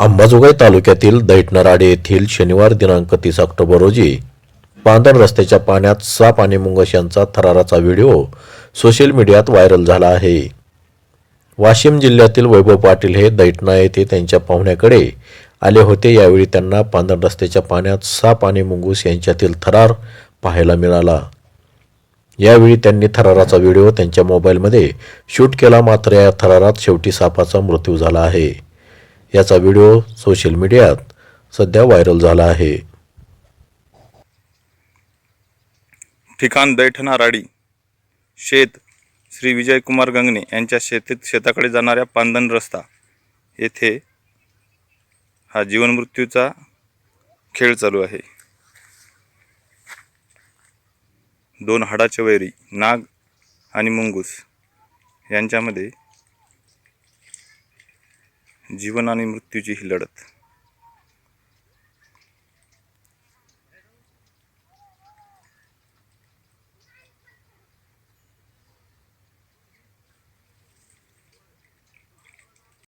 अंबाजोगाई तालुक्यातील दैठणराडे येथील शनिवार दिनांक तीस ऑक्टोबर रोजी पांधर रस्त्याच्या पाण्यात साप आणि मुंगश यांचा थराराचा व्हिडिओ सोशल मीडियात व्हायरल झाला आहे. वाशिम जिल्ह्यातील वैभव पाटील हे दैठणा येथे त्यांच्या पाहुण्याकडे आले होते. यावेळी त्यांना पांदण रस्त्याच्या पाण्यात साप आणि मुंगूस यांच्यातील थरार पाहायला मिळाला. यावेळी त्यांनी थराराचा व्हिडिओ त्यांच्या मोबाईलमध्ये शूट केला. मात्र या थरारात शेवटी सापाचा मृत्यू झाला आहे. याचा व्हिडिओ सोशल मीडियात सध्या व्हायरल झाला आहे. ठिकाण दैठणा राडी शेत श्री विजयकुमार गंगणे यांच्या शेतीत शेताकडे जाणाऱ्या पांदन रस्ता. येथे हा जीवनमृत्यूचा खेळ चालू आहे. दोन हाडाचे वैरी नाग आणि मुंगूस यांच्यामध्ये जीवन आणि मृत्यूची ही लढत.